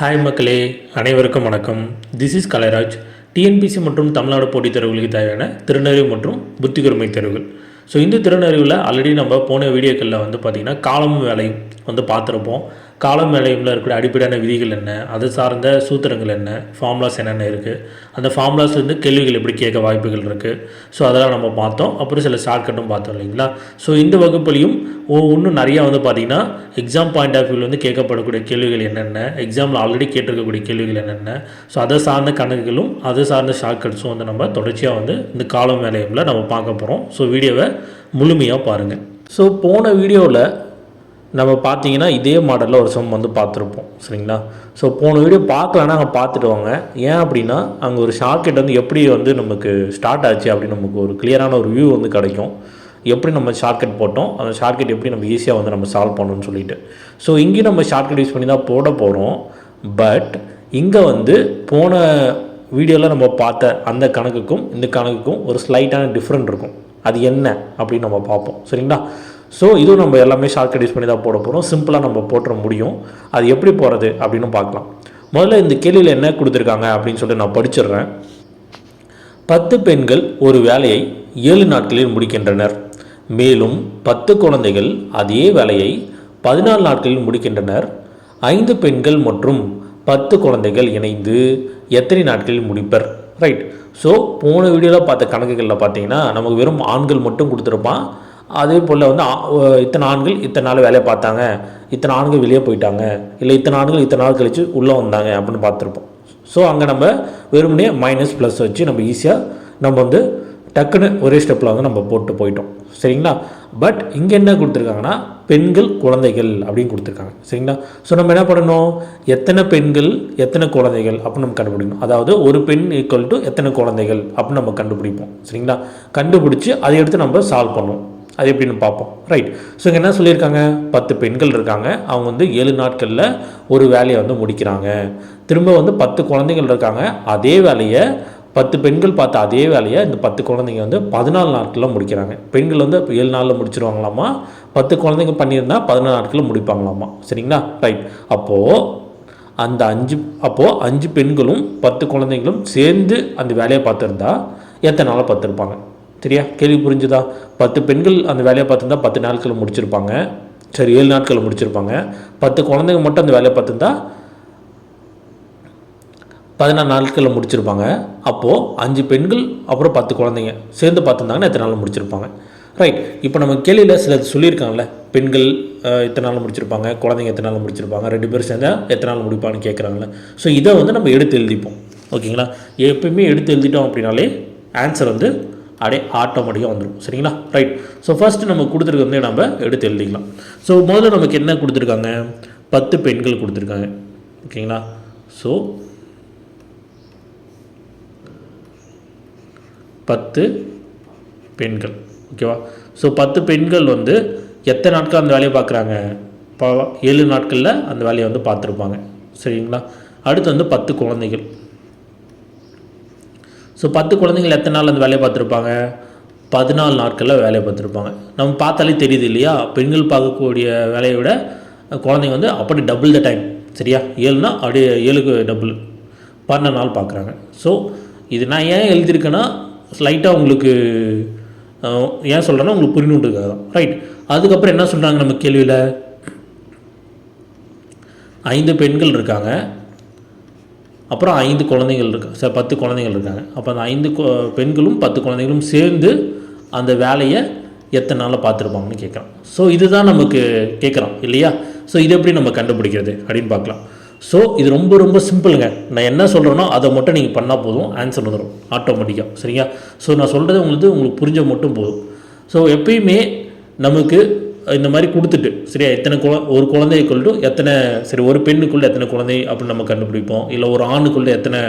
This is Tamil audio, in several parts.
ஹாய் மக்களே. அனைவருக்கும் வணக்கம். திஸ் இஸ் கலைராஜ் டிஎன்பிசி மற்றும் தமிழ்நாடு போட்டித் தேர்வுகளுக்கு தேவையான திறனறிவு மற்றும் புத்திகூர்மை தேர்வுகள். ஸோ இந்த திறனறிவில் ஆல்ரெடி நம்ம போன வீடியோக்களில் வந்து பார்த்திங்கன்னா காலமும் வேலையும் வந்து பார்த்துருப்போம். காலம் வேலையில் இருக்கிற அடிப்படையான விதிகள் என்ன? அது சார்ந்த சூத்திரங்கள் என்ன? ஃபார்முலாஸ் என்னென்ன இருக்குது அந்த ஃபார்முலாஸ் வந்து கேள்விகள் எப்படி கேட்க வாய்ப்புகள் இருக்குது ஸோ அதெல்லாம் நம்ம பார்த்தோம். அப்புறம் சில ஷார்ட்கட்டும் பார்த்தோம் இல்லைங்களா? ஸோ இந்த வகுப்புலையும் இன்னும் நிறையா வந்து பார்த்திங்கன்னா எக்ஸாம் பாயிண்ட் ஆஃப் வியூவில் வந்து கேட்கப்படக்கூடிய கேள்விகள் என்னென்ன? எக்ஸாமில் ஆல்ரெடி கேட்டிருக்கக்கூடிய கேள்விகள் என்னென்ன? ஸோ அதை சார்ந்த கணக்குகளும் அதை சார்ந்த ஷார்ட்கட்ஸும் வந்து நம்ம தொடர்ச்சியாக வந்து இந்த காலம் வேலையில் நம்ம பார்க்க போகிறோம் ஸோ வீடியோவை முழுமையாக பாருங்கள் ஸோ போன வீடியோவில் நம்ம பார்த்தீங்கன்னா இதே மாடலில் ஒரு சம் வந்து பார்த்துருப்போம். சரிங்களா? ஸோ போன வீடியோ பார்க்கலன்னா அங்கே பார்த்துட்டு வாங்க ஏன் அப்படின்னா அங்கே ஒரு ஷார்ட்கட் வந்து எப்படி வந்து நமக்கு ஸ்டார்ட் ஆச்சு அப்படின்னு நமக்கு ஒரு கிளியரான ஒரு வியூ வந்து கிடைக்கும். எப்படி நம்ம ஷார்ட்கட் போட்டோம் அந்த ஷார்ட்கட் எப்படி நம்ம ஈஸியாக வந்து நம்ம சால்வ் பண்ணணும்னு சொல்லிட்டு. ஸோ இங்கேயும் நம்ம ஷார்ட்கட் யூஸ் பண்ணி தான் போட போகிறோம் பட் இங்கே வந்து போன வீடியோவில் நம்ம பார்த்த அந்த கணக்குக்கும் இந்த கணக்குக்கும் ஒரு ஸ்லைட்டான டிஃப்ரெண்ட் இருக்கும். அது என்ன அப்படின்னு நம்ம பார்ப்போம். சரிங்களா? ஸோ இதுவும் நம்ம எல்லாமே ஷார்ட் யூஸ் பண்ணி தான் போட போகிறோம் சிம்பிளாக நம்ம போட்டுற முடியும். அது எப்படி போகிறது அப்படின்னு பார்க்கலாம். முதல்ல இந்த கேள்வியில் என்ன கொடுத்துருக்காங்க அப்படின்னு சொல்லிட்டு நான் படிச்சிடுறேன். பத்து பெண்கள் ஒரு வேலையை ஏழு நாட்களில் முடிக்கின்றனர். மேலும் பத்து குழந்தைகள் அதே வேலையை பதினாலு நாட்களில் முடிக்கின்றனர். ஐந்து பெண்கள் மற்றும் பத்து குழந்தைகள் இணைந்து எத்தனை நாட்களில் முடிப்பர்? ரைட் ஸோ போன வீடியோவில் பார்த்த கணக்குகளில் பார்த்தீங்கன்னா நமக்கு வெறும் ஆண்கள் மட்டும் கொடுத்துருப்பான். அதே போல் வந்து இத்தனை ஆண்கள் இத்தனை நாள் வேலையை பார்த்தாங்க. இத்தனை ஆண்கள் வெளியே போயிட்டாங்க. இல்லை இத்தனை ஆண்கள் இத்தனை நாள் கழித்து உள்ளே வந்தாங்க அப்படின்னு பார்த்துருப்போம். ஸோ அங்கே நம்ம வெறுமனே மைனஸ் ப்ளஸ் வச்சு நம்ம ஈஸியாக நம்ம வந்து டக்குன்னு ஒரே ஸ்டெப்பில் வந்து நம்ம போட்டு போயிட்டோம். சரிங்களா? பட் இங்கே என்ன கொடுத்துருக்காங்கன்னா பெண்கள் குழந்தைகள் அப்படின்னு கொடுத்துருக்காங்க. சரிங்களா? ஸோ நம்ம என்ன பண்ணணும்? எத்தனை பெண்கள் எத்தனை குழந்தைகள் அப்படின்னு நம்ம கண்டுபிடிக்கணும். அதாவது ஒரு பெண் ஈக்குவல் டு எத்தனை குழந்தைகள் அப்படின்னு நம்ம கண்டுபிடிப்போம். சரிங்களா? கண்டுபிடிச்சி அதை எடுத்து நம்ம சால்வ் பண்ணுவோம். அது எப்படின்னு பார்ப்போம். ரைட் ஸோ இங்கே என்ன சொல்லியிருக்காங்க? பத்து பெண்கள் இருக்காங்க. அவங்க வந்து ஏழு நாட்களில் ஒரு வேலையை வந்து முடிக்கிறாங்க. திரும்ப வந்து பத்து குழந்தைகள் இருக்காங்க. அதே வேலையை பத்து பெண்கள் பார்த்த அதே வேலையை இந்த பத்து குழந்தைங்க வந்து பதினாலு நாட்களில் முடிக்கிறாங்க. பெண்கள் வந்து இப்போ ஏழு நாளில் முடிச்சிருவாங்களாமா? பத்து குழந்தைங்க பண்ணியிருந்தால் பதினாலு நாட்களில் முடிப்பாங்களாமா? சரிங்களா? ரைட் அப்போது அந்த அஞ்சு அப்போது அஞ்சு பெண்களும் பத்து குழந்தைங்களும் சேர்ந்து அந்த வேலையை பார்த்துருந்தா எத்தனை நாளாக பார்த்துருப்பாங்க? சரியா? கேள்வி புரிஞ்சுதா? பத்து பெண்கள் அந்த வேலையை பார்த்துருந்தா பத்து நாட்களில் முடிச்சிருப்பாங்க. சரி ஏழு நாட்களில் முடிச்சிருப்பாங்க. பத்து குழந்தைங்க மட்டும் அந்த வேலையை பார்த்துருந்தா பதினாறு நாட்களில் முடிச்சிருப்பாங்க. அப்போது அஞ்சு பெண்கள் அப்புறம் பத்து குழந்தைங்க சேர்ந்து பார்த்துருந்தாங்கன்னா எத்தனை நாள் முடிச்சிருப்பாங்க. ரைட் இப்போ நம்ம கேள்வியில் சில சொல்லியிருக்காங்கல்ல. பெண்கள் எத்தனை நாள் முடிச்சிருப்பாங்க? குழந்தைங்க எத்தனை நாள் முடிச்சிருப்பாங்க? ரெண்டு பேரும் சேர்ந்தா எத்தனை நாள் முடிப்பான்னு கேட்குறாங்கல்ல. ஸோ இதை வந்து நம்ம எடுத்து எழுதிப்போம். ஓகேங்களா? எப்பயுமே எடுத்து எழுதிட்டோம் அப்படின்னாலே ஆன்சர் வந்து அப்படியே ஆட்டோமேட்டிக்காக வந்துடும் சரிங்களா? ரைட் ஸோ ஃபஸ்ட்டு நம்ம கொடுத்துருக்க நம்ம எடுத்து எழுதிக்கலாம். ஸோ முதல்ல நமக்கு என்ன கொடுத்துருக்காங்க? பத்து பெண்கள் கொடுத்துருக்காங்க. ஓகேங்களா? ஸோ பத்து பெண்கள். ஓகேவா? ஸோ பத்து பெண்கள் வந்து எத்தனை நாட்கள் அந்த வேலையை பார்க்குறாங்க? ஏழு நாட்களில் அந்த வேலையை வந்து பார்த்துருப்பாங்க. சரிங்களா? அடுத்து வந்து பத்து குழந்தைகள். ஸோ பத்து குழந்தைங்கள் எத்தனை நாள் அந்த வேலையை பார்த்துருப்பாங்க? பதினாலு நாட்களில் வேலையை பார்த்துருப்பாங்க. நம்ம பார்த்தாலே தெரியுது இல்லையா? பெண்கள் பார்க்கக்கூடிய வேலையை விட குழந்தைங்க வந்து அப்படி டபுள் த டைம் சரியா? ஏழுனா அப்படியே ஏழுக்கு டபுள் பன்னெண்டு நாள் பார்க்குறாங்க. ஸோ இது நான் ஏன் எழுதியிருக்கேன்னா ஸ்லைட்டாக உங்களுக்கு ஏன் சொல்கிறேன்னா உங்களுக்கு புரிஞ்சுட்டுக்காக தான். ரைட் அதுக்கப்புறம் என்ன சொல்கிறாங்க நம்ம கேள்வியில்? ஐந்து பெண்கள் இருக்காங்க. அப்புறம் ஐந்து குழந்தைகள் இருக்கு. சார் பத்து குழந்தைகள் இருக்காங்க. அப்போ அந்த ஐந்து பெண்களும் பத்து குழந்தைகளும் சேர்ந்து அந்த வேலையை எத்தனை நாளில் பார்த்துருப்பாங்கன்னு கேட்குறான் ஸோ இதுதான் நமக்கு கேட்குறான் இல்லையா? ஸோ இது எப்படி நம்ம கண்டுபிடிக்கிறது அப்படின்னு பார்க்கலாம். ஸோ இது ரொம்ப ரொம்ப சிம்பிளுங்க. நான் என்ன சொல்கிறேனோ அதை மட்டும் நீங்கள் பண்ணால் போதும். ஆன்சர் வந்துடும் ஆட்டோமேட்டிக்காக சரிங்களா? ஸோ நான் சொல்கிறது உங்களுக்கு உங்களுக்கு புரிஞ்ச மட்டும் போதும். ஸோ எப்பயுமே நமக்கு இந்த மாதிரி கொடுத்துட்டு சரியா? எத்தனை குழ ஒரு குழந்தைக்குள்ள எத்தனை சரி ஒரு பெண்ணுக்குள்ள எத்தனை குழந்தை அப்படின்னு நம்ம கண்டுபிடிப்போம். இல்லை ஒரு ஆணுக்குள்ள எத்தனை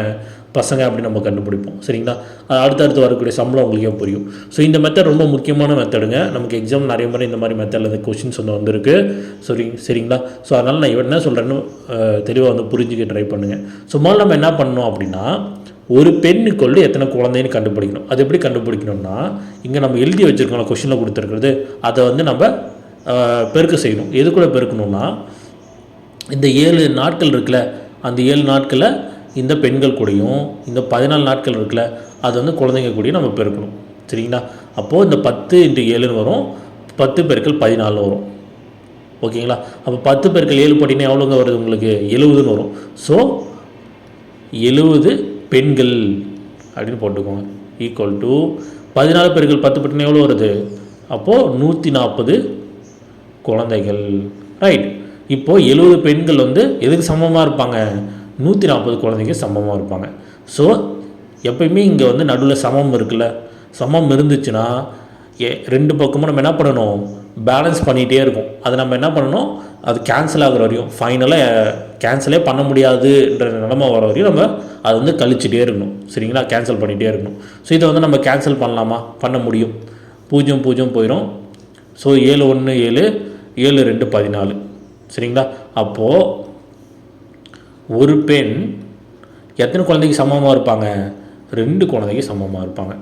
பசங்க அப்படின்னு நம்ம கண்டுபிடிப்போம். சரிங்களா? அது அடுத்தடுத்து வரக்கூடிய சம்பளம் உங்களுக்கே புரியும். ஸோ இந்த மெத்தட் ரொம்ப முக்கியமான மெத்தடுங்க நமக்கு எக்ஸாம் நிறைய முறை இந்த மாதிரி மெத்தடில் இந்த கொஷின்ஸ் வந்து வந்திருக்கு. சரி சரிங்களா? ஸோ அதனால் நான் என்ன சொல்கிறேன்னு தெளிவாக வந்து புரிஞ்சுக்க ட்ரை பண்ணுங்கள் ஸோ முதல்ல நம்ம என்ன பண்ணணும் அப்படின்னா ஒரு பெண்ணுக்குள்ள எத்தனை குழந்தைன்னு கண்டுபிடிக்கணும். அது எப்படி கண்டுபிடிக்கணும்னா இங்கே நம்ம எழுதி வச்சுருக்கோம் கொஷினில் கொடுத்துருக்கிறது. அதை வந்து நம்ம பெருக்க செய்யணும். எது கூட பெருக்கணும்னா இந்த ஏழு நாட்கள் இருக்குல்ல அந்த ஏழு நாட்களில் இந்த பெண்கள் கூடயும் இந்த பதினாலு நாட்கள் இருக்குல்ல அது வந்து குழந்தைங்க கூடயும் நம்ம பெருக்கணும். சரிங்களா? அப்போது இந்த பத்து இன்ட்டு ஏழுன்னு வரும் பத்து பெருக்கள் பதினாலு வரும். ஓகேங்களா? அப்போ பத்து பெருக்கள் ஏழு போட்டிங்கன்னா எவ்வளோங்க வருது உங்களுக்கு? எழுபதுன்னு வரும். ஸோ எழுபது பெண்கள் அப்படின்னு போட்டுக்கோங்க. ஈக்குவல் டு பதினாலு பெருக்கள் பத்து பட்டினா எவ்வளோ வருது? அப்போது நூற்றி நாற்பது குழந்தைகள். ரைட் இப்போது எழுபது பெண்கள் வந்து எதுக்கு சமமாக இருப்பாங்க? நூற்றி நாற்பது குழந்தைங்க சமமாக இருப்பாங்க. ஸோ எப்பயுமே இங்கே வந்து நடுவில் சமம் இருக்குல்ல. சமம் இருந்துச்சுன்னா ஏ ரெண்டு பக்கமும் நம்ம என்ன பண்ணணும்? பேலன்ஸ் பண்ணிகிட்டே இருக்கும். அது நம்ம என்ன பண்ணணும்? அது கேன்சல் ஆகிற வரையும் ஃபைனலாக கேன்சலே பண்ண முடியாதுன்ற நிலமை வர வரையும் நம்ம அதை வந்து கழிச்சிட்டே இருக்கணும். சரிங்களா? கேன்சல் பண்ணிகிட்டே இருக்கணும். ஸோ இதை வந்து நம்ம கேன்சல் பண்ணலாமா? பண்ண முடியும். பூஜ்ஜியம் பூஜ்ஜியம் போயிடும் ஸோ ஏழு ஒன்று ஏழு ஏழு ரெண்டு பதினாலு. சரிங்களா? அப்போது ஒரு பெண் எத்தனை குழந்தைக்கு சமமாக இருப்பாங்க? ரெண்டு குழந்தைக்கு சமமாக இருப்பாங்க.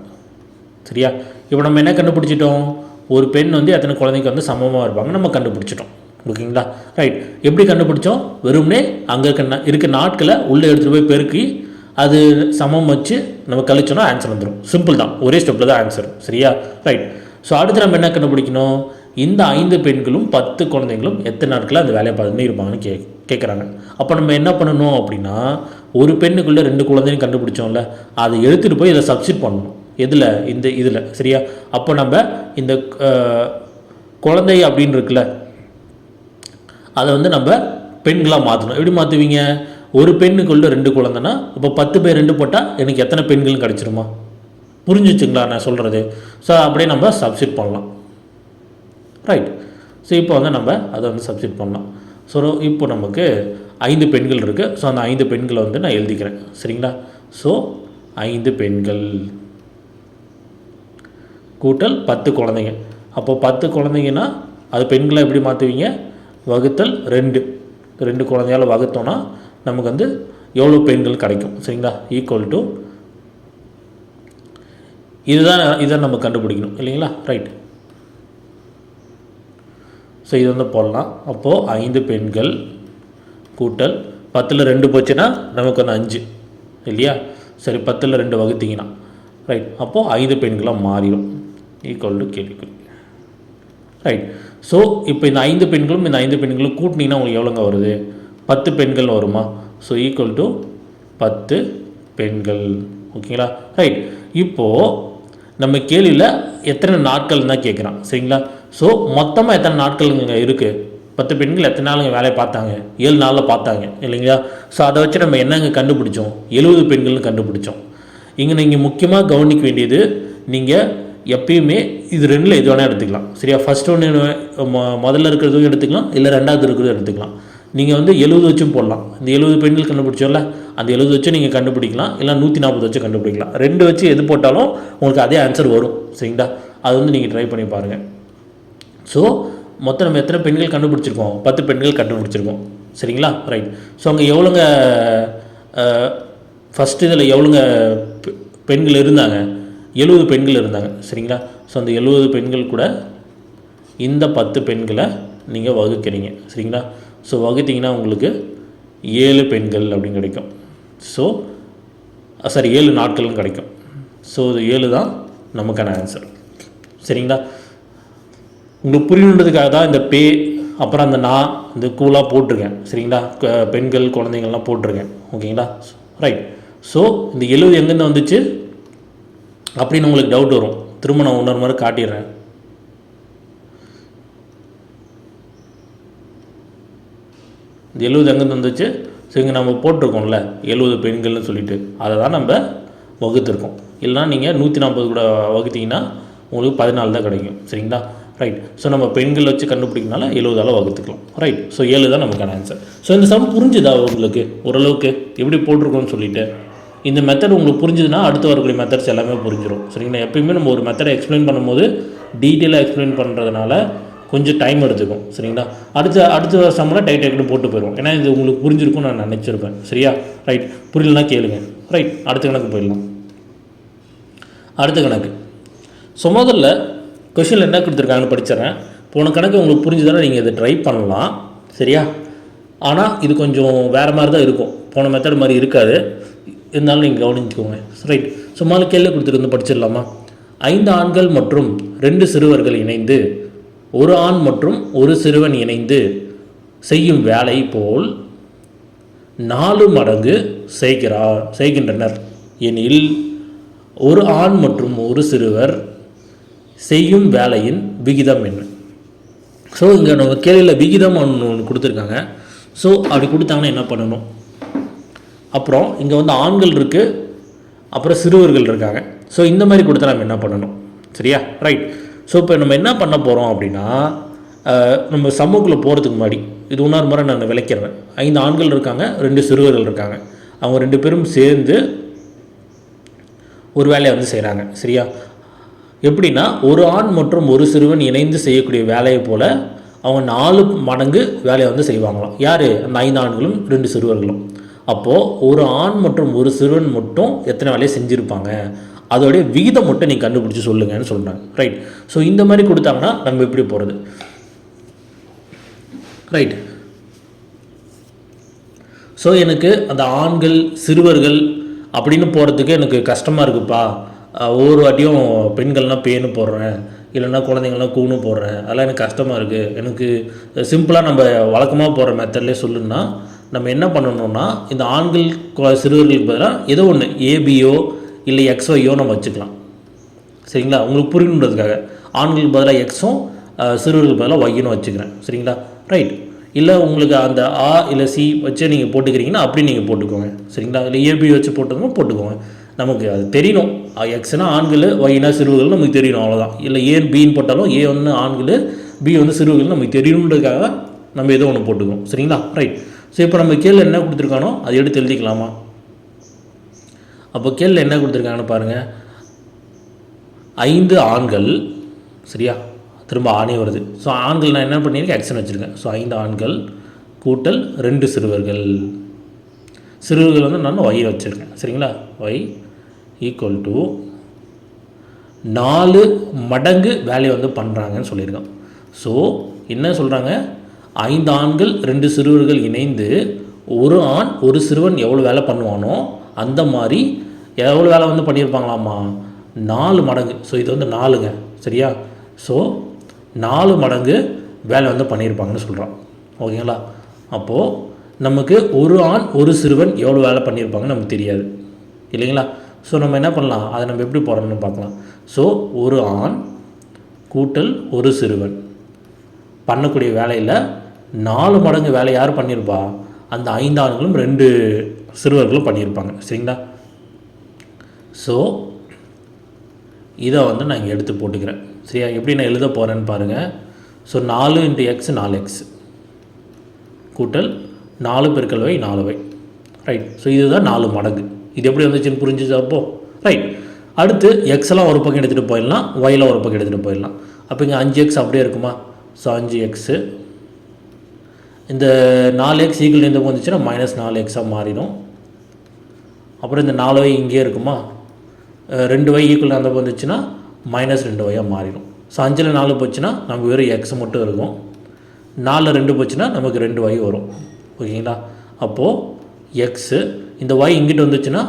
சரியா? இப்போ நம்ம என்ன கண்டுபிடிச்சிட்டோம்? ஒரு பெண் வந்து எத்தனை குழந்தைக்கு வந்து சமமாக இருப்பாங்க நம்ம கண்டுபிடிச்சிட்டோம். ஓகேங்களா? ரைட் எப்படி கண்டுபிடிச்சோம்? வெறும்னே அங்கே இருக்க நா- இருக்க நாட்களை உள்ளே எடுத்துகிட்டு போய் பெருக்கி அது சமம் வச்சு நம்ம கழிச்சோன்னா ஆன்சர் வந்துடும் சிம்பிள் தான். ஒரே ஸ்டெப்பில் தான் ஆன்சர் சரியா? ரைட் ஸோ அடுத்து நம்ம என்ன கண்டுபிடிக்கணும்? இந்த ஐந்து பெண்களும் பத்து குழந்தைங்களும் எத்தனை நாட்களில் அந்த வேலையை பார்த்துமே இருப்பாங்கன்னு கே கேட்குறாங்க அப்போ நம்ம என்ன பண்ணணும் அப்படின்னா ஒரு பெண்ணுக்குள்ளே ரெண்டு குழந்தையும் கண்டுபிடிச்சோம்ல அதை எடுத்துகிட்டு போய் இதை சப்ஸ்டிட் பண்ணணும். எதில்? இந்த இதில். சரியா? அப்போ நம்ம இந்த குழந்தை அப்படின்னு இருக்குல்ல அதை வந்து நம்ம பெண்களாக மாற்றணும் எப்படி மாற்றுவீங்க ஒரு பெண்ணுக்குள்ள ரெண்டு குழந்தைன்னா இப்போ பத்து பேர் ரெண்டு போட்டால் எனக்கு எத்தனை பெண்களும் கிடச்சிருமா? புரிஞ்சிச்சுங்களா நான் சொல்கிறது ஸோ அப்படியே நம்ம சப்ஸ்டிட் பண்ணலாம். ரைட் ஸோ இப்போ வந்து நம்ம அதை வந்து சப்ஸ்டிட் பண்ணலாம். ஸோ இப்போ நமக்கு ஐந்து பெண்கள் இருக்குது ஸோ அந்த ஐந்து பெண்களை வந்து நான் எழுதிக்கிறேன். சரிங்களா? ஸோ ஐந்து பெண்கள். கூட்டல் பத்து குழந்தைங்க. அப்போ பத்து குழந்தைங்கன்னா அது பெண்களை எப்படி மாற்றுவீங்க வகுத்தல் ரெண்டு. ரெண்டு குழந்தையால் வகுத்தோன்னா நமக்கு வந்து எவ்வளோ பெண்கள் கிடைக்கும்? சரிங்களா? ஈக்குவல் டு இதுதான் இதை நம்ம கண்டுபிடிக்கணும். இல்லைங்களா? ரைட் ஸோ இது வந்து போடலாம். அப்போது ஐந்து பெண்கள் கூட்டல் பத்தில் ரெண்டு போச்சுன்னா நமக்கு வந்து அஞ்சு. இல்லையா? சரி பத்தில் ரெண்டு வகுத்தீங்கன்னா. ரைட் அப்போது ஐந்து பெண்களாக மாறிடும். ஈக்குவல் டு கேள்விக்குறி ரைட் ஸோ இப்போ இந்த ஐந்து பெண்களும் இந்த ஐந்து பெண்களும் கூட்டினீங்கன்னா உங்களுக்கு எவ்வளோங்க வருது? பத்து பெண்கள் வருமா? ஸோ ஈக்குவல் டு பத்து பெண்கள். ஓகேங்களா ரைட் இப்போது நம்ம கேள்வியில் எத்தனை நாட்கள் தான் கேட்குறான் சரிங்களா? ஸோ மொத்தமாக எத்தனை நாட்கள் இங்கே இருக்குது பத்து பெண்கள் எத்தனை நாளுங்க வேலையை பார்த்தாங்க? ஏழு நாளில் பார்த்தாங்க இல்லைங்களா? ஸோ அதை வச்சு நம்ம என்னங்க கண்டுபிடிச்சோம்? எழுபது பெண்கள்னு கண்டுபிடிச்சோம். இங்கே நீங்கள் முக்கியமாக கவனிக்க வேண்டியது நீங்கள் எப்பயுமே இது ரெண்டில் எது வேணால் எடுத்துக்கலாம். சரியா? ஃபர்ஸ்ட் ஒன்று முதல்ல இருக்கிறதும் எடுத்துக்கலாம் இல்லை ரெண்டாவது இருக்கிறதும் எடுத்துக்கலாம். நீங்கள் வந்து எழுபது வச்சும் போடலாம். இந்த எழுபது பெண்கள் கண்டுபிடிச்சோம்ல அந்த எழுபது வச்சு நீங்கள் கண்டுபிடிக்கலாம். இல்லை நூற்றி நாற்பது வச்சு கண்டுபிடிக்கலாம். ரெண்டு வச்சு எது போட்டாலும் உங்களுக்கு அதே ஆன்சர் வரும். சரிங்களா? அது வந்து நீங்கள் ட்ரை பண்ணி பாருங்கள் ஸோ மொத்தம் நம்ம எத்தனை பெண்கள் கண்டுபிடிச்சிருக்கோம்? பத்து பெண்கள் கண்டுபிடிச்சிருக்கோம். சரிங்களா? ரைட் ஸோ அங்கே எவ்வளோங்க ஃபஸ்ட்டு இதில் எவ்வளோங்க பெ- பெண்கள் இருந்தாங்க? எழுபது பெண்கள் இருந்தாங்க. சரிங்களா? ஸோ அந்த எழுபது பெண்கள் கூட இந்த பத்து பெண்களை நீங்கள் வகுக்கிறீங்க. சரிங்களா? ஸோ வகுத்தீங்கன்னா உங்களுக்கு ஏழு பெண்கள் அப்படின்னு கிடைக்கும். ஸோ சாரி ஏழு நாட்களும் கிடைக்கும். ஸோ இது ஏழு தான் நமக்கான ஆன்சர் சரிங்களா? உங்களுக்கு புரியணுன்றதுக்காக தான் இந்த பே அப்புறம் அந்த நான் இந்த கூலாக போட்டிருக்கேன். சரிங்களா? பெண்கள் குழந்தைங்கள்லாம் போட்டிருக்கேன். ஓகேங்களா? ரைட் ஸோ இந்த எழுபது எங்கேருந்து வந்துச்சு? அப்படின்னு உங்களுக்கு டவுட் வரும். திரும்ப நான் இன்னொரு மாதிரி காட்டிடுறேன். இந்த எழுபது எங்கேருந்து வந்துச்சு? ஸோ இங்கே நம்ம போட்டிருக்கோம்ல எழுபது பெண்கள்னு சொல்லிட்டு அதை தான் நம்ம வகுத்துருக்கோம். இல்லைனா நீங்கள் நூற்றி நாற்பது கூட வகுத்தீங்கன்னா உங்களுக்கு பதினாலு தான் கிடைக்கும். சரிங்களா? ரைட் ஸோ நம்ம பெண்கள் வச்சு கண்டுபிடிக்கனால எழுபதால வகுத்துக்கலாம். ரைட் ஸோ ஏழு தான் நமக்கான ஆன்சர் ஸோ இந்த சம் புரிஞ்சுதா உங்களுக்கு? ஓரளவுக்கு எப்படி போட்டிருக்கோம்னு சொல்லிட்டு. இந்த மெத்தட் உங்களுக்கு புரிஞ்சுதுன்னா அடுத்து வரக்கூடிய மெத்தட்ஸ் எல்லாமே புரிஞ்சிடும் சரிங்களா? எப்பயுமே நம்ம ஒரு மெத்தடை எக்ஸ்பிளைன் பண்ணும்போது டீட்டெயிலாக எக்ஸ்பிளைன் பண்ணுறதுனால கொஞ்சம் டைம் எடுத்துக்கும் சரிங்களா? அடுத்த அடுத்த சம்மில் டைட் டைட்னு போட்டு போயிடும் ஏன்னா இது உங்களுக்கு புரிஞ்சிருக்கும்னு நான் நினச்சிருப்பேன். சரியா? ரைட் புரியலனா கேளுங்க. ரைட் அடுத்த கணக்கு போயிடலாம். அடுத்த கணக்கு. ஸோ முதல்ல கொஷினில் என்ன கொடுத்துருக்காங்கன்னு படிச்சிடறேன். போன கணக்கு உங்களுக்கு புரிஞ்சுதானே நீங்கள் இதை ட்ரை பண்ணலாம். சரியா? ஆனால் இது கொஞ்சம் வேறு மாதிரி தான் இருக்கும். போன மெத்தட் மாதிரி இருக்காது. இருந்தாலும் நீங்கள் கவனிச்சுக்கோங்க. ரைட் சும்மா கேள்வி கொடுத்துருந்து படிச்சிடலாமா? ஐந்து ஆண்கள் மற்றும் ரெண்டு சிறுவர்கள் இணைந்து ஒரு ஆண் மற்றும் ஒரு சிறுவன் இணைந்து செய்யும் வேலை போல் நாலு மடங்கு செய்கிறார் செய்கின்றனர். எனில் ஒரு ஆண் மற்றும் ஒரு சிறுவர் செய்யும் வேலையின் விகிதம் என்ன? ஸோ இங்கே நம்ம கேள்வியில் விகிதம் ஒன்று ஒன்று கொடுத்துருக்காங்க. ஸோ அப்படி கொடுத்தாங்கன்னா என்ன பண்ணணும்? அப்புறம் இங்கே வந்து ஆண்கள் இருக்குது அப்புறம் சிறுவர்கள் இருக்காங்க. ஸோ இந்த மாதிரி கொடுத்தா நம்ம என்ன பண்ணணும்? சரியா? ரைட் இப்போ நம்ம என்ன பண்ண போகிறோம் அப்படின்னா நம்ம சமூகக்குள்ளே போகிறதுக்கு முன்னாடி இது இன்னொரு முறை நான் விளக்கிறேன் ஐந்து ஆண்கள் இருக்காங்க ரெண்டு சிறுவர்கள் இருக்காங்க. அவங்க ரெண்டு பேரும் சேர்ந்து ஒரு வேலையை வந்து செய்கிறாங்க சரியா? எப்படின்னா ஒரு ஆண் மற்றும் ஒரு சிறுவன் இணைந்து செய்யக்கூடிய வேலையை போல் அவங்க நாலு மடங்கு வேலையை வந்து செய்வாங்களாம். யார்? அந்த ஐந்து ஆண்களும் ரெண்டு சிறுவர்களும். அப்போது ஒரு ஆண் மற்றும் ஒரு சிறுவன் மட்டும் எத்தனை வேலையை செஞ்சுருப்பாங்க? அதோடைய விகிதம் மட்டும் நீங்கள் கண்டுபிடிச்சி சொல்லுங்கன்னு சொல்கிறாங்க ரைட் ஸோ இந்த மாதிரி கொடுத்தாங்கன்னா நம்ம எப்படி போகிறது ரைட் ஸோ எனக்கு அந்த ஆண்கள் சிறுவர்கள் அப்படின்னு போகிறதுக்கு எனக்கு கஷ்டமாக இருக்குப்பா. ஒவ்வொரு வாட்டியும் பெண்கள்னால் பேனு போடுறேன். இல்லைன்னா குழந்தைங்கள்லாம் கூணு போடுறேன். அதெல்லாம் எனக்கு கஷ்டமாக இருக்குது எனக்கு சிம்பிளாக நம்ம வழக்கமாக போடுற மெத்தட்லேயே சொல்லுன்னா நம்ம என்ன பண்ணணும்னா இந்த ஆண்கள் சிறுவர்களுக்கு பதிலாக ஏதோ ஒன்று ஏபியோ இல்லை எக்ஸ்ஒய்யோ நம்ம வச்சுக்கலாம். சரிங்களா? உங்களுக்கு புரியணுன்றதுக்காக ஆண்களுக்கு பதிலாக எக்ஸும் சிறுவர்களுக்கு பதிலாக ஒய்ன்னு வச்சுக்கிறேன். சரிங்களா? ரைட் இல்லை உங்களுக்கு அந்த ஆ இல்லை சி வச்சு நீங்கள் போட்டுக்கிறீங்கன்னா அப்படி நீங்கள் போட்டுக்கோங்க. சரிங்களா? இல்லை ஏபி வச்சு போட்டதுன்னா போட்டுக்கோங்க. நமக்கு அது தெரியணும். எக்ஸ்னா ஆண்கள் ஒய்னா சிறுவர்கள் நமக்கு தெரியணும் அவ்வளோதான் இல்லை ஏன் பின்னு போட்டாலும் ஏ ஒன்று ஆண்கள் பி வந்து சிறுவர்கள் நமக்கு தெரியணுன்றதுக்காக நம்ம ஏதோ ஒன்று போட்டுக்கோம் சரிங்களா? ரைட் ஸோ இப்போ நம்ம கீழே என்ன கொடுத்துருக்கானோ அதை எடுத்து எழுதிக்கலாமா? அப்போ கீழே என்ன கொடுத்துருக்காங்கன்னு பாருங்கள் ஐந்து ஆண்கள் சரியா? திரும்ப ஆணே வருது. ஸோ ஆண்கள் நான் என்ன பண்ணியிருக்கேன்? ஆக்ஷன் வச்சுருக்கேன். ஸோ ஐந்து ஆண்கள் கூட்டல் ரெண்டு சிறுவர்கள். சிறுவர்கள் வந்து நான் ஒய் வச்சுருக்கேன். சரிங்களா? ஒய் ஈக்குவல் டு நாலு மடங்கு வேலையை வந்து பண்ணுறாங்கன்னு சொல்லியிருக்கோம். ஸோ என்ன சொல்கிறாங்க ஐந்து ஆண்கள் ரெண்டு சிறுவர்கள் இணைந்து ஒரு ஆண் ஒரு சிறுவன் எவ்வளோ வேலை பண்ணுவானோ அந்த மாதிரி எவ்வளோ வேலை வந்து பண்ணியிருப்பாங்களாமா நாலு மடங்கு. ஸோ இது வந்து நாலுங்க. சரியா? ஸோ நாலு மடங்கு வேலை வந்து பண்ணியிருப்பாங்கன்னு சொல்கிறோம் ஓகேங்களா? அப்போது நமக்கு ஒரு ஆண் ஒரு சிறுவன் எவ்வளோ வேலை பண்ணியிருப்பாங்கன்னு நமக்கு தெரியாது. இல்லைங்களா? ஸோ நம்ம என்ன பண்ணலாம்? அதை நம்ம எப்படி போகிறோம்னு பார்க்கலாம். ஸோ ஒரு ஆண் கூட்டல் ஒரு சிறுவன். பண்ணக்கூடிய வேலையில் நாலு மடங்கு வேலை யார் பண்ணியிருப்பா? அந்த ஐந்து ஆண்களும் ரெண்டு சிறுவர்களும் பண்ணியிருப்பாங்க. சரிங்களா? ஸோ இதை வந்து நான் இங்கே எடுத்து போட்டுக்கிறேன். சரியா? எப்படி நான் எழுத போகிறேன்னு பாருங்கள் ஸோ நாலு இன்ட்டு எக்ஸ் நாலு எக்ஸ் கூட்டல் நாலு பெருக்கல் வை நாலு வை ரைட் ஸோ இதுதான் நாலு மடங்கு. இது எப்படி வந்துச்சுன்னு புரிஞ்சுது அப்போ? ரைட் அடுத்து எக்ஸ் எல்லாம் ஒரு பக்கம் எடுத்துகிட்டு போயிடலாம். ஒயில் ஒரு பக்கம் எடுத்துகிட்டு போயிடலாம். அப்போ இங்கே அஞ்சு எக்ஸ் அப்படியே இருக்குமா? ஸோ அஞ்சு எக்ஸு இந்த நாலு எக்ஸ் ஈக்குவல் எந்த வந்துச்சுன்னா மைனஸ் நாலு எக்ஸாக மாறிடும். அப்புறம் இந்த நாலு வை இங்கேயே இருக்குமா? ரெண்டு வை ஈக்குவல் அந்த வந்துச்சுன்னா மைனஸ் ரெண்டு வையாக மாறிடும். ஸோ அஞ்சில் நாலு போச்சுன்னா நமக்கு வெறும் எக்ஸ் மட்டும் இருக்கும். நாலில் ரெண்டு போச்சுன்னா நமக்கு ரெண்டு வை வரும். ஓகேங்களா? அப்போது எக்ஸு இந்த வை இங்கிட்டு வந்துச்சுன்னா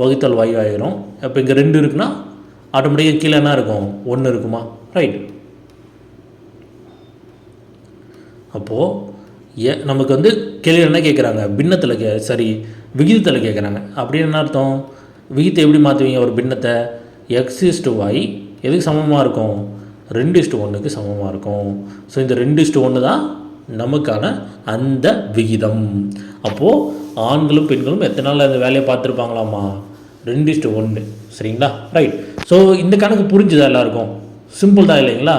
வகுத்தல் y ஆயிரும். அப்போ இங்கே ரெண்டு இருக்குன்னா ஆட்டோமேட்டிக்காக கீழே என்ன இருக்கும்? ஒன்று இருக்குமா? ரைட் அப்போது ஏ நமக்கு வந்து கேள்வி என்ன கேட்குறாங்க பின்னத்தில் கே சரி விகிதத்தில் கேட்குறாங்க அப்படின்னு என்ன அர்த்தம்? விகிதத்தை எப்படி மாற்றுவீங்க ஒரு பின்னத்தை எக்ஸ் இஸ்டு ஒய் எதுக்கு சமமாக இருக்கும்? ரெண்டு இஸ்டு ஒன்றுக்கு சமமாக இருக்கும். ஸோ இந்த ரெண்டு இஸ்டு ஒன்று தான் நமக்கான அந்த விகிதம். அப்போது ஆண்களும் பெண்களும் எத்தனை நாள் அந்த வேலையை பார்த்துருப்பாங்களாமா ரெண்டு இஸ்டு ஒன்று சரிங்களா? ரைட் ஸோ இந்த கணக்கு புரிஞ்சுதா எல்லாருக்கும்? சிம்பிள் தான் இல்லைங்களா?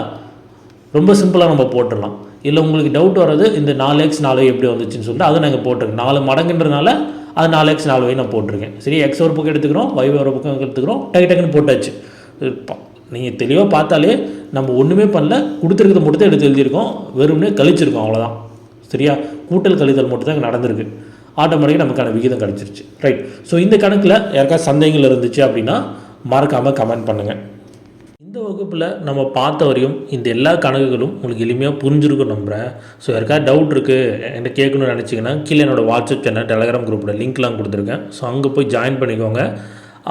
ரொம்ப சிம்பிளாக நம்ம போட்டுடலாம். இல்லை உங்களுக்கு டவுட் வர்றது இந்த நாலு எக்ஸ் நாலு எப்படி வந்துச்சுன்னு சொல்லிட்டு அதை நாங்கள் போட்டிருக்கோம். நாலு மடங்குன்றனால அது நாலு எக்ஸ் நாலு வை நான் போட்டிருக்கேன். சரி எக்ஸ் ஒரு பக்கம் எடுத்துக்கிறோம் ஒய் ஒரு பக்கம் எடுத்துக்கிறோம் டக்கு டக்குன்னு போட்டாச்சு. நீங்கள் தெளிவாக பார்த்தாலே நம்ம ஒன்றுமே பண்ணல கொடுத்துருக்கிறத மட்டும் தான் எடுத்து எழுதியிருக்கோம். வெறும்னே கழிச்சிருக்கோம் அவ்வளோதான் சரியா? கூட்டல் கழித்தல் மட்டும் தான் நடந்திருக்கு. ஆட்டோமேட்டிக்காக நமக்கான விகிதம் கிடச்சிருச்சு. ரைட் ஸோ இந்த கணக்கில் யாருக்காவது சந்தேகங்கள் இருந்துச்சு அப்படின்னா மறக்காமல் கமெண்ட் பண்ணுங்கள் இந்த வகுப்பில் நம்ம பார்த்த வரையும் இந்த எல்லா கணக்குகளும் உங்களுக்கு எளிமையாக புரிஞ்சிருக்கும் நம்புகிறேன் ஸோ யாருக்காவது டவுட் இருக்குது என்கிட்ட கேட்கணும்னு நினச்சிங்கன்னா கீழே என்னோடய வாட்ஸ்அப் சேனல் டெலகிராம் குரூப்போட லிங்க்லாம் கொடுத்துருக்கேன். ஸோ அங்கே போய் ஜாயின் பண்ணிக்கோங்க.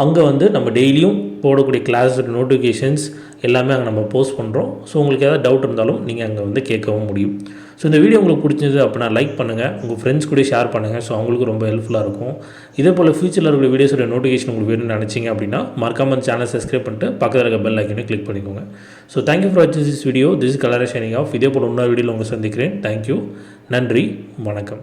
அங்கே வந்து நம்ம டெய்லியும் போடக்கூடிய கிளாஸோட நோட்டிஃபிகேஷன்ஸ் எல்லாமே அங்கே நம்ம போஸ்ட் பண்ணுறோம் ஸோ உங்களுக்கு ஏதாவது டவுட் இருந்தாலும் நீங்கள் அங்கே வந்து கேட்கவும் முடியும். ஸோ இந்த வீடியோ உங்களுக்கு பிடிச்சது அப்படின்னா லைக் பண்ணுங்கள் உங்கள் ஃப்ரெண்ட்ஸ் கூட ஷேர் பண்ணுங்கள் ஸோ அவங்களுக்கு ரொம்ப ஹெல்ப்ஃபுல்லாக இருக்கும். இதே போல் ஃபியூச்சரில் இருக்கிற வீடியோஸோட நோட்டிஃபிகேஷன் உங்களுக்கு வேணும்னு நினச்சிங்க அப்படின்னா மறக்காமல் சேனல் சப்ஸ்கிரைப் பண்ணிட்டு பக்கத்தில் இருக்க பெல் ஐக்கனே கிளிக் பண்ணிக்கோங்க. ஸோ தேங்க்யூ ஃபார் வாட்சிங் this video this colour shining of இதே போல் இன்னொரு வீடியோவில் உங்களை சந்திக்கிறேன். தேங்க்யூ நன்றி. வணக்கம்.